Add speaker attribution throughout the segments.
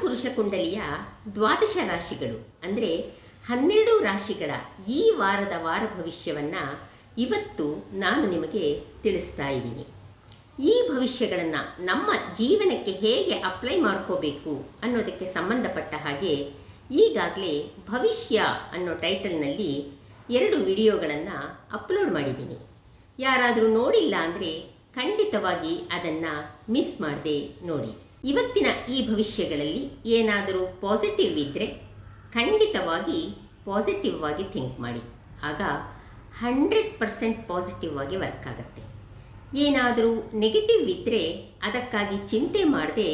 Speaker 1: ಕಾಲಪುರುಷ ಕುಂಡಲಿಯ ದ್ವಾದಶ ರಾಶಿಗಳು, ಅಂದರೆ ಹನ್ನೆರಡು ರಾಶಿಗಳ ಈ ವಾರದ ವಾರ ಭವಿಷ್ಯವನ್ನು ಇವತ್ತು ನಾನು ನಿಮಗೆ ತಿಳಿಸ್ತಾ ಇದ್ದೀನಿ. ಈ ಭವಿಷ್ಯಗಳನ್ನು ನಮ್ಮ ಜೀವನಕ್ಕೆ ಹೇಗೆ ಅಪ್ಲೈ ಮಾಡ್ಕೋಬೇಕು ಅನ್ನೋದಕ್ಕೆ ಸಂಬಂಧಪಟ್ಟ ಹಾಗೆ ಈಗಾಗಲೇ ಭವಿಷ್ಯ ಅನ್ನೋ ಟೈಟಲ್ನಲ್ಲಿ ಎರಡು ವಿಡಿಯೋಗಳನ್ನು ಅಪ್ಲೋಡ್ ಮಾಡಿದ್ದೀನಿ. ಯಾರಾದರೂ ನೋಡಿಲ್ಲ ಅಂದರೆ ಖಂಡಿತವಾಗಿ ಅದನ್ನು ಮಿಸ್ ಮಾಡದೆ ನೋಡಿ. ಇವತ್ತಿನ ಈ ಭವಿಷ್ಯಗಳಲ್ಲಿ ಏನಾದರೂ ಪಾಸಿಟಿವ್ ಇದ್ದರೆ ಖಂಡಿತವಾಗಿ ಪಾಸಿಟಿವ್ ಆಗಿ ಥಿಂಕ್ ಮಾಡಿ. ಆಗ ಹಂಡ್ರೆಡ್ ಪರ್ಸೆಂಟ್ ಪಾಸಿಟಿವ್ ಆಗಿ ವರ್ಕ್ ಆಗುತ್ತೆ. ಏನಾದರೂ ನೆಗೆಟಿವ್ ಇದ್ದರೆ ಅದಕ್ಕಾಗಿ ಚಿಂತೆ ಮಾಡದೆ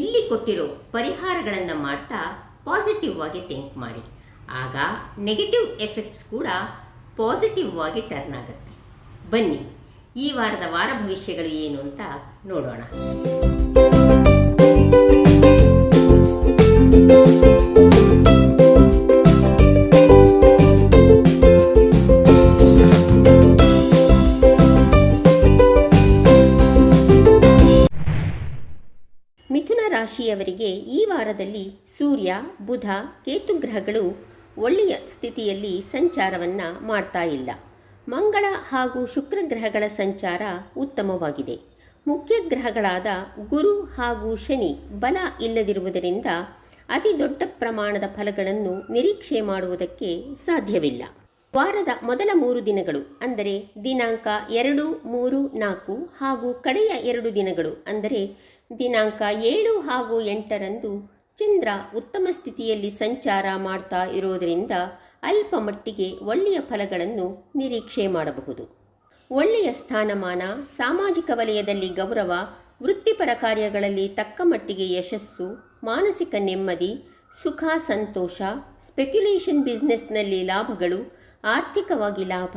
Speaker 1: ಇಲ್ಲಿ ಕೊಟ್ಟಿರೋ ಪರಿಹಾರಗಳನ್ನು ಮಾಡ್ತಾ ಪಾಸಿಟಿವ್ ಆಗಿ ಥಿಂಕ್ ಮಾಡಿ. ಆಗ ನೆಗೆಟಿವ್ ಎಫೆಕ್ಟ್ಸ್ ಕೂಡ ಪಾಸಿಟಿವ್ ಆಗಿ ಟರ್ನ್ ಆಗುತ್ತೆ. ಬನ್ನಿ, ಈ ವಾರದ ವಾರ ಭವಿಷ್ಯಗಳು ಏನು ಅಂತ ನೋಡೋಣ. ಮಿಥುನ ರಾಶಿಯವರಿಗೆ ಈ ವಾರದಲ್ಲಿ ಸೂರ್ಯ, ಬುಧ, ಕೇತು ಗ್ರಹಗಳು ಒಳ್ಳೆಯ ಸ್ಥಿತಿಯಲ್ಲಿ ಸಂಚಾರವನ್ನು ಮಾಡ್ತಾ ಇಲ್ಲ. ಮಂಗಳ ಹಾಗೂ ಶುಕ್ರ ಗ್ರಹಗಳ ಸಂಚಾರ ಉತ್ತಮವಾಗಿದೆ. ಮುಖ್ಯ ಗ್ರಹಗಳಾದ ಗುರು ಹಾಗೂ ಶನಿ ಬಲ ಇಲ್ಲದಿರುವುದರಿಂದ ಅತಿ ದೊಡ್ಡ ಪ್ರಮಾಣದ ಫಲಗಳನ್ನು ನಿರೀಕ್ಷೆ ಮಾಡುವುದಕ್ಕೆ ಸಾಧ್ಯವಿಲ್ಲ. ವಾರದ ಮೊದಲ ಮೂರು ದಿನಗಳು, ಅಂದರೆ ದಿನಾಂಕ ಎರಡು, ಮೂರು, ನಾಲ್ಕು ಹಾಗೂ ಕಡೆಯ ಎರಡು ದಿನಗಳು, ಅಂದರೆ ದಿನಾಂಕ ಏಳು ಹಾಗೂ ಎಂಟರಂದು ಚಂದ್ರ ಉತ್ತಮ ಸ್ಥಿತಿಯಲ್ಲಿ ಸಂಚಾರ ಮಾಡ್ತಾ ಇರೋದರಿಂದ ಅಲ್ಪ ಮಟ್ಟಿಗೆ ಒಳ್ಳೆಯ ಫಲಗಳನ್ನು ನಿರೀಕ್ಷೆ ಮಾಡಬಹುದು. ಒಳ್ಳೆಯ ಸ್ಥಾನಮಾನ, ಸಾಮಾಜಿಕ ವಲಯದಲ್ಲಿ ಗೌರವ, ವೃತ್ತಿಪರ ಕಾರ್ಯಗಳಲ್ಲಿ ತಕ್ಕ ಮಟ್ಟಿಗೆ ಯಶಸ್ಸು, ಮಾನಸಿಕ ನೆಮ್ಮದಿ, ಸುಖ, ಸಂತೋಷ ಸ್ಪೆಕ್ಯುಲೇಷನ್ ಬಿಸ್ನೆಸ್ನಲ್ಲಿ ಲಾಭಗಳು, ಆರ್ಥಿಕವಾಗಿ ಲಾಭ,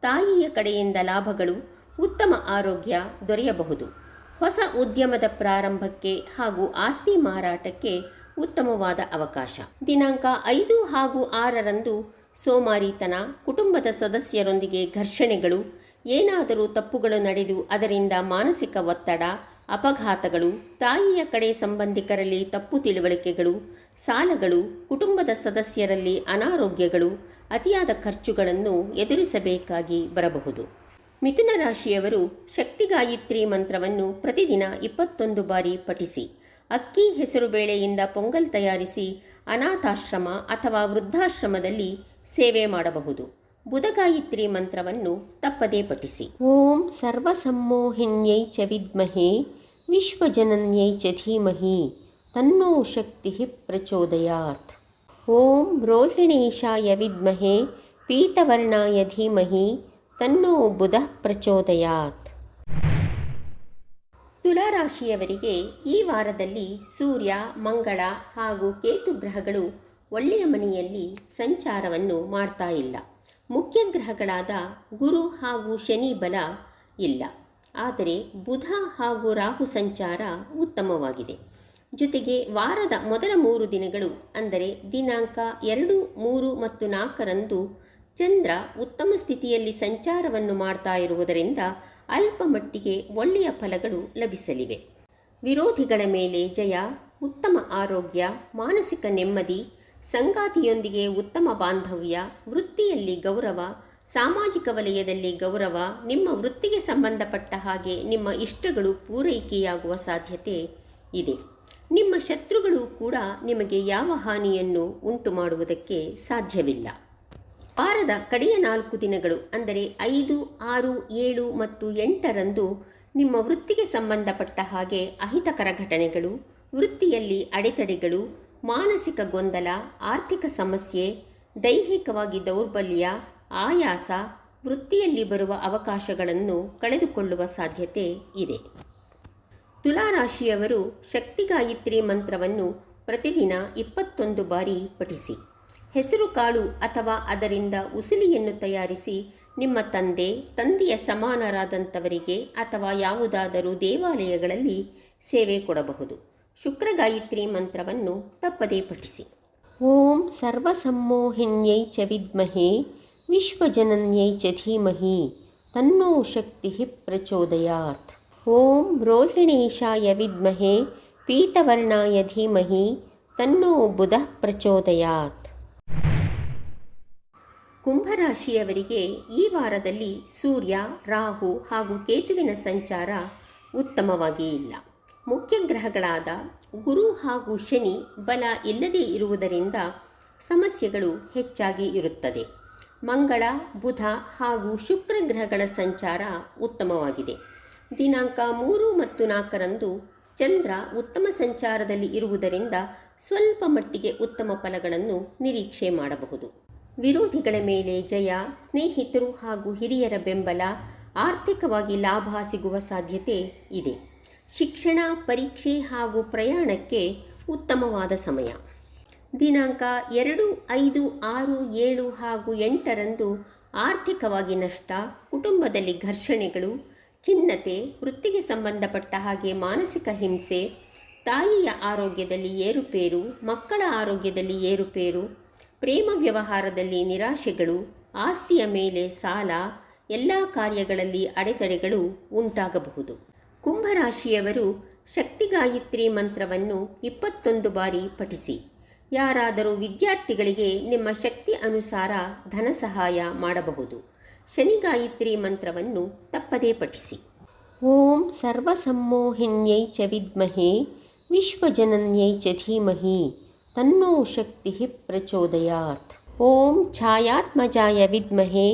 Speaker 1: ತಾಯಿಯ ಕಡೆಯಿಂದ ಲಾಭಗಳು, ಉತ್ತಮ ಆರೋಗ್ಯ ದೊರೆಯಬಹುದು. ಹೊಸ ಉದ್ಯಮದ ಪ್ರಾರಂಭಕ್ಕೆ ಹಾಗೂ ಆಸ್ತಿ ಮಾರಾಟಕ್ಕೆ ಉತ್ತಮವಾದ ಅವಕಾಶ. ದಿನಾಂಕ ಐದು ಹಾಗೂ ಆರರಂದು ಸೋಮಾರಿತನ ಕುಟುಂಬದ ಸದಸ್ಯರೊಂದಿಗೆ ಘರ್ಷಣೆಗಳು, ಏನಾದರೂ ತಪ್ಪುಗಳು ನಡೆದು ಅದರಿಂದ ಮಾನಸಿಕ ಒತ್ತಡ, ಅಪಘಾತಗಳು, ತಾಯಿಯ ಕಡೆ ಸಂಬಂಧಿಕರಲ್ಲಿ ತಪ್ಪು ತಿಳುವಳಿಕೆಗಳು, ಸಾಲಗಳು, ಕುಟುಂಬದ ಸದಸ್ಯರಲ್ಲಿ ಅನಾರೋಗ್ಯಗಳು, ಅತಿಯಾದ ಖರ್ಚುಗಳನ್ನು ಎದುರಿಸಬೇಕಾಗಿ ಬರಬಹುದು. ಮಿಥುನ ರಾಶಿಯವರು ಶಕ್ತಿಗಾಯತ್ರಿ ಮಂತ್ರವನ್ನು ಪ್ರತಿದಿನ ಇಪ್ಪತ್ತೊಂದು ಬಾರಿ ಪಠಿಸಿ. ಅಕ್ಕಿ ಹೆಸರುಬೇಳೆಯಿಂದ ಪೊಂಗಲ್ ತಯಾರಿಸಿ ಅನಾಥಾಶ್ರಮ ಅಥವಾ ವೃದ್ಧಾಶ್ರಮದಲ್ಲಿ ಸೇವೆ ಮಾಡಬಹುದು. ಬುಧಗಾಯತ್ರಿ ಮಂತ್ರವನ್ನು ತಪ್ಪದೇ ಪಠಿಸಿ. ಓಂ ಸರ್ವಸಮ್ಮೋಹಿನ್ಯೈ ಚ ವಿದ್ಮಹೇ, ವಿಶ್ವಜನನ್ಯೈ ಚ ಧೀಮಹಿ, ತನ್ನೋ ಶಕ್ತಿ ಪ್ರಚೋದಯಾತ್. ಓಂ ರೋಹಿಣೀಶಾಯ ವಿದ್ಮಹೇ ಪೀತವರ್ಣಾಯ ಧೀಮಹಿ ತನ್ನೋ ಬುಧ ಪ್ರಚೋದಯಾತ್. ತುಲಾರಾಶಿಯವರಿಗೆ ಈ ವಾರದಲ್ಲಿ ಸೂರ್ಯ, ಮಂಗಳ ಹಾಗೂ ಕೇತು ಗ್ರಹಗಳು ಒಳ್ಳೆಯ ಮನೆಯಲ್ಲಿ ಸಂಚಾರವನ್ನು ಮಾಡ್ತಾ ಇಲ್ಲ. ಮುಖ್ಯ ಗ್ರಹಗಳಾದ ಗುರು ಹಾಗೂ ಶನಿ ಬಲ ಇಲ್ಲ. ಆದರೆ ಬುಧ ಹಾಗೂ ರಾಹು ಸಂಚಾರ ಉತ್ತಮವಾಗಿದೆ. ಜೊತೆಗೆ ವಾರದ ಮೊದಲ ಮೂರು ದಿನಗಳು ಅಂದರೆ ದಿನಾಂಕ ಎರಡು, ಮೂರು ಮತ್ತು ನಾಲ್ಕರಂದು ಚಂದ್ರ ಉತ್ತಮ ಸ್ಥಿತಿಯಲ್ಲಿ ಸಂಚಾರವನ್ನು ಮಾಡ್ತಾ ಇರುವುದರಿಂದ ಅಲ್ಪ ಮಟ್ಟಿಗೆ ಒಳ್ಳೆಯ ಫಲಗಳು ಲಭಿಸಲಿವೆ. ವಿರೋಧಿಗಳ ಮೇಲೆ ಜಯ, ಉತ್ತಮ ಆರೋಗ್ಯ, ಮಾನಸಿಕ ನೆಮ್ಮದಿ, ಸಂಗಾತಿಯೊಂದಿಗೆ ಉತ್ತಮ ಬಾಂಧವ್ಯ, ವೃತ್ತಿಯಲ್ಲಿ ಗೌರವ, ಸಾಮಾಜಿಕ ವಲಯದಲ್ಲಿ ಗೌರವ, ನಿಮ್ಮ ವೃತ್ತಿಗೆ ಸಂಬಂಧಪಟ್ಟ ಹಾಗೆ ನಿಮ್ಮ ಇಷ್ಟಗಳು ಪೂರೈಕೆಯಾಗುವ ಸಾಧ್ಯತೆ ಇದೆ. ನಿಮ್ಮ ಶತ್ರುಗಳು ಕೂಡ ನಿಮಗೆ ಯಾವ ಹಾನಿಯನ್ನು ಉಂಟು ಮಾಡುವುದಕ್ಕೆ ಸಾಧ್ಯವಿಲ್ಲ. ವಾರದ ಕಡೆಯ ನಾಲ್ಕು ದಿನಗಳು, ಅಂದರೆ ಐದು, ಆರು, ಏಳು ಮತ್ತು ಎಂಟರಂದು ನಿಮ್ಮ ವೃತ್ತಿಗೆ ಸಂಬಂಧಪಟ್ಟ ಹಾಗೆ ಅಹಿತಕರ ಘಟನೆಗಳು, ವೃತ್ತಿಯಲ್ಲಿ ಅಡೆತಡೆಗಳು, ಮಾನಸಿಕ ಗೊಂದಲ, ಆರ್ಥಿಕ ಸಮಸ್ಯೆ, ದೈಹಿಕವಾಗಿ ದೌರ್ಬಲ್ಯ, ಆಯಾಸ, ವೃತ್ತಿಯಲ್ಲಿ ಬರುವ ಅವಕಾಶಗಳನ್ನು ಕಳೆದುಕೊಳ್ಳುವ ಸಾಧ್ಯತೆ ಇದೆ. ತುಲಾರಾಶಿಯವರು ಶಕ್ತಿಗಾಯತ್ರಿ ಮಂತ್ರವನ್ನು ಪ್ರತಿದಿನ ಇಪ್ಪತ್ತೊಂದು ಬಾರಿ ಪಠಿಸಿ. ಹೆಸರು ಕಾಳು ಅಥವಾ ಅದರಿಂದ ಉಸಿಲಿಯನ್ನು ತಯಾರಿಸಿ ನಿಮ್ಮ ತಂದೆ, ತಂದೆಯ ಸಮಾನರಾದಂಥವರಿಗೆ ಅಥವಾ ಯಾವುದಾದರೂ ದೇವಾಲಯಗಳಲ್ಲಿ ಸೇವೆ ಕೊಡಬಹುದು. ಶುಕ್ರಗಾಯತ್ರಿ ಮಂತ್ರವನ್ನು ತಪ್ಪದೇ ಪಠಿಸಿ. ಓಂ ಸರ್ವಸಮ್ಮೋಹಿನ್ಯೈ ಚ ವಿದ್ಮಹೇ, ವಿಶ್ವಜನನ್ಯೈ ಚ ಧೀಮಹಿ, ತನ್ನೋ ಶಕ್ತಿ ಪ್ರಚೋದಯಾತ್. ಓಂ ರೋಹಿಣೀಶಾಯ ವಿದ್ಮಹೇ, ಪೀತವರ್ಣಾಯ ಧೀಮಹಿ, ತನ್ನೋ ಬುಧ ಪ್ರಚೋದಯಾತ್. ಕುಂಭರಾಶಿಯವರಿಗೆ ಈ ವಾರದಲ್ಲಿ ಸೂರ್ಯ, ರಾಹು ಹಾಗೂ ಕೇತುವಿನ ಸಂಚಾರ ಉತ್ತಮವಾಗಿ ಇಲ್ಲ. ಮುಖ್ಯ ಗ್ರಹಗಳಾದ ಗುರು ಹಾಗೂ ಶನಿ ಬಲ ಇಲ್ಲದೇ ಇರುವುದರಿಂದ ಸಮಸ್ಯೆಗಳು ಹೆಚ್ಚಾಗಿ ಇರುತ್ತದೆ. ಮಂಗಳ, ಬುಧ ಹಾಗೂ ಶುಕ್ರ ಗ್ರಹಗಳ ಸಂಚಾರ ಉತ್ತಮವಾಗಿದೆ. ದಿನಾಂಕ ಮೂರು ಮತ್ತು ನಾಲ್ಕರಂದು ಚಂದ್ರ ಉತ್ತಮ ಸಂಚಾರದಲ್ಲಿ ಇರುವುದರಿಂದ ಸ್ವಲ್ಪ ಮಟ್ಟಿಗೆ ಉತ್ತಮ ಫಲಗಳನ್ನು ನಿರೀಕ್ಷೆ ಮಾಡಬಹುದು. ವಿರೋಧಿಗಳ ಮೇಲೆ ಜಯ, ಸ್ನೇಹಿತರು ಹಾಗೂ ಹಿರಿಯರ ಬೆಂಬಲ, ಆರ್ಥಿಕವಾಗಿ ಲಾಭ ಸಿಗುವ ಸಾಧ್ಯತೆ ಇದೆ. ಶಿಕ್ಷಣ, ಪರೀಕ್ಷೆ ಹಾಗೂ ಪ್ರಯಾಣಕ್ಕೆ ಉತ್ತಮವಾದ ಸಮಯ. ದಿನಾಂಕ ಎರಡು, ಐದು, ಆರು, ಏಳು ಹಾಗೂ ಎಂಟರಂದು ಆರ್ಥಿಕವಾಗಿ ನಷ್ಟ, ಕುಟುಂಬದಲ್ಲಿ ಘರ್ಷಣೆಗಳು, ಖಿನ್ನತೆ, ವೃತ್ತಿಗೆ ಸಂಬಂಧಪಟ್ಟ ಹಾಗೆ ಮಾನಸಿಕ ಹಿಂಸೆ, ತಾಯಿಯ ಆರೋಗ್ಯದಲ್ಲಿ ಏರುಪೇರು, ಮಕ್ಕಳ ಆರೋಗ್ಯದಲ್ಲಿ ಏರುಪೇರು ಪ್ರೇಮ ವ್ಯವಹಾರದಲ್ಲಿ ನಿರಾಶೆಗಳು, ಆಸ್ತಿಯ ಮೇಲೆ ಸಾಲ, ಎಲ್ಲ ಕಾರ್ಯಗಳಲ್ಲಿ ಅಡೆತಡೆಗಳು ಉಂಟಾಗಬಹುದು. ಕುಂಭರಾಶಿಯವರು ಶಕ್ತಿಗಾಯತ್ರಿ ಮಂತ್ರವನ್ನು ಇಪ್ಪತ್ತೊಂದು ಬಾರಿ ಪಠಿಸಿ. ಯಾರಾದರೂ ವಿದ್ಯಾರ್ಥಿಗಳಿಗೆ ನಿಮ್ಮ ಶಕ್ತಿ ಅನುಸಾರ ಧನ ಸಹಾಯ ಮಾಡಬಹುದು. ಶನಿಗಾಯತ್ರಿ ಮಂತ್ರವನ್ನು ತಪ್ಪದೇ ಪಠಿಸಿ. ಓಂ ಸರ್ವಸಮ್ಮೋಹಿನ್ಯೈ ಚ ವಿದ್ಮಹೇ, ವಿಶ್ವಜನನ್ಯೈ ಚ ಧೀಮಹಿ. तन्नो शक्तिः प्रचोदयात्। ॐ छायात्मजाय विद्महे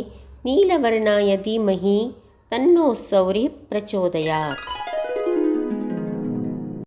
Speaker 1: नीलवर्णाय धीमहि तन्नो सौरिः प्रचोदयात्।